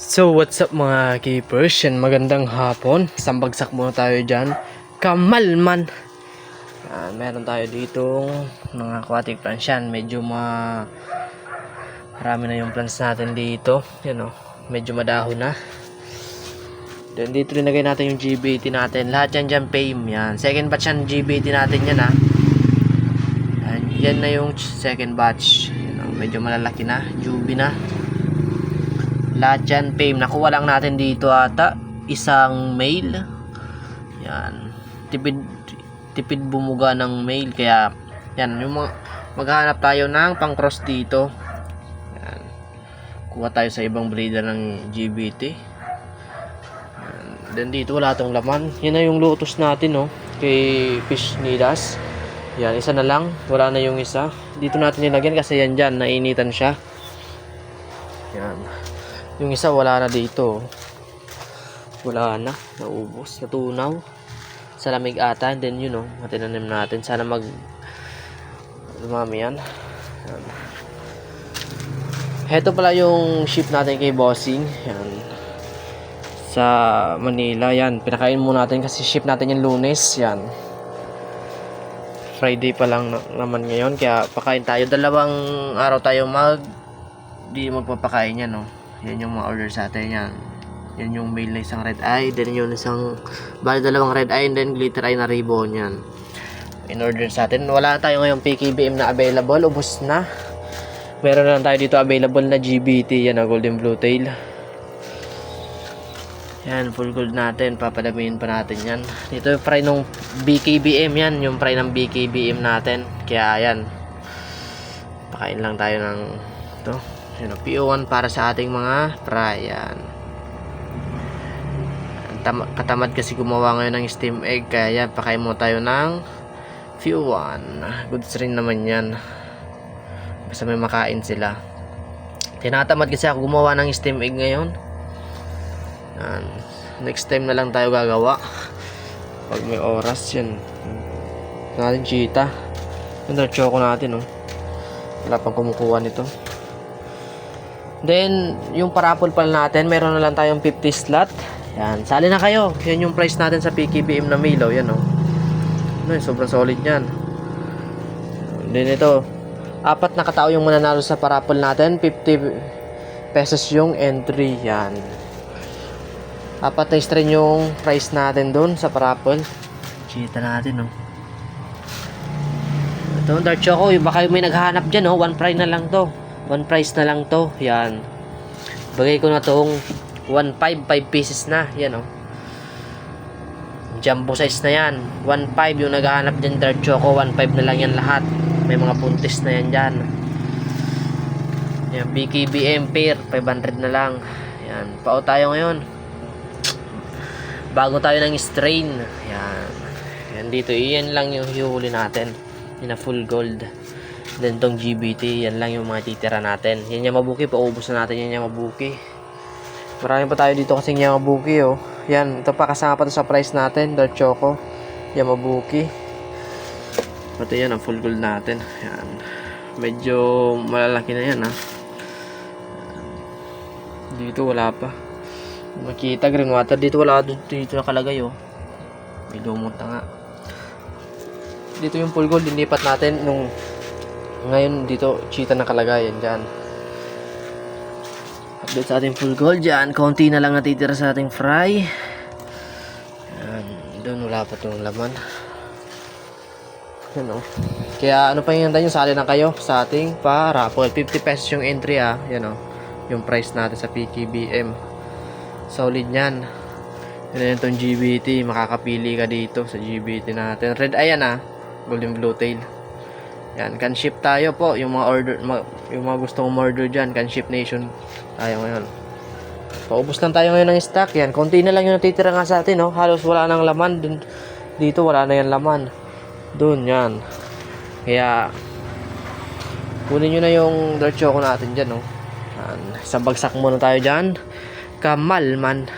So what's up mga keepers? Yan magandang hapon. Sambagsak muna tayo dyan. Kamalman. Yan, meron tayo dito mga aquatic plants yan. Medyo ma... Marami na yung plants natin dito. Yan o. Medyo madahon na. Then dito linagay natin yung GBT natin. Lahat yan dyan fame. Yan. Second batch yan GBT natin yan ha. Yan, yan na yung second batch. Yan, o, medyo malalaki na. Juby na. Lahat yan, fame. Nakuha lang natin dito ata. Isang male. Yan. Tipid, tipid bumuga ng male. Kaya, yan. Yung mga, maghahanap tayo ng pang cross dito. Yan. Kuha tayo sa ibang breeder ng GBT. Yan. Then dito wala tong laman. Yan na yung lotus natin, no. Kay Fish Nidas. Yan, isa na lang. Wala na yung isa. Dito natin nilagyan kasi yan dyan. Nainitan siya. Yan. Yung isa wala na dito. Wala na. Naubos. Natunaw. Sa lamig ata. And then yun know, matinanim natin. Sana mag lumami yan. yan. Heto pala yung ship natin kay Bossing. Yan. Sa Manila. Yan. Pinakain muna natin kasi ship natin yung lunes. Yan. Friday pa lang na- naman ngayon. Kaya pakain tayo. Dalawang araw tayo mag di magpapakain yan, no? Yan yung mga order sa atin, yan. Yan yung mail na isang red eye, then yung isang, bali dalawang red eye, and then glitter eye na ribbon, yan. In order sa atin. Wala tayo ngayong PKBM na available, ubos na. Meron na lang tayo dito available na GBT, yan na golden blue tail. Yan, full gold natin. Papadamihin pa natin yan. Dito yung fry nung BKBM yan. Yung fry ng BKBM natin. Kaya yan. Pakain lang tayo ng ito. Ang PO1 para sa ating mga fry. Yan. Katamad kasi gumawa ngayon ng steam egg. Kaya yan, pakain mo tayo ng PO1. Goods rin naman yan. Basta may makain sila. Tinatamad kasi ako gumawa ng steam egg ngayon. Yan. Next time na lang tayo gagawa. Pag may oras yan. Natin cheetah. Yung choco natin, oh. Wala pang kumukuha nito. Then, yung parapol pala natin, meron na lang tayong 50 slot. Yan. Sali na kayo. Yan yung price natin sa PKBM na Milo. Yan, oh. Ano, sobrang solid yan. Then ito, apat na katao yung mananalo sa parapol natin. 50 pesos yung entry. Yan. Apat na strain yung price natin doon sa parapol. Kita natin, oh. Ito, dark choco. Baka may naghahanap dyan, oh. One price na lang to. One price na lang to. Yan. Bagay ko na tong 1.5, 5 pieces na. Yan, oh. Jumbo size na yan. 1.5 yung naghahanap dyan, dark choco. 1.5 na lang yan lahat. May mga puntis na yan dyan. Yan, BKBM pair. 500 na lang. Yan. Pao tayo ngayon bago tayo ng strain yan yan dito yan lang yung hihuli natin yun na full gold then tong GBT yan lang yung mga titira natin. Yan yung mabuki paubos na natin yan yung mabuki marami pa tayo dito kasing yung mabuki oh. Yan ito pa kasama pa to sa price natin dark choco yung mabuki pati yan ang full gold natin. Yan. Medyo malalaki na yan ha dito wala pa. Makita green water. Dito wala dito, dito nakalagay oh. May lumot na nga. Dito yung full gold linipat natin nung ngayon dito cheetah nakalagay yan diyan. Update sa ating full gold diyan. Konti na lang natitira sa ating fry. Yan, doon wala pa tong laman. Yan oh. Kaya ano pa yung nyo, sali na kayo sa ating pa raffle. 50 pesos yung entry ah. Yan oh. Yung price natin sa PKBM solid yan na itong GBT makakapili ka dito sa GBT natin red ayan ah golden blue tail yan can ship tayo po yung mga order yung mga gustong order dyan can ship nation tayo ngayon paubos lang tayo ngayon ng stock yan konti na lang yung natitira nga sa atin no? halos wala nang laman dun, dito wala na yan laman dun yan kaya kunin nyo na yung dark choco natin dyan no? yan. sa bagsak muna tayo dyan Kamalman.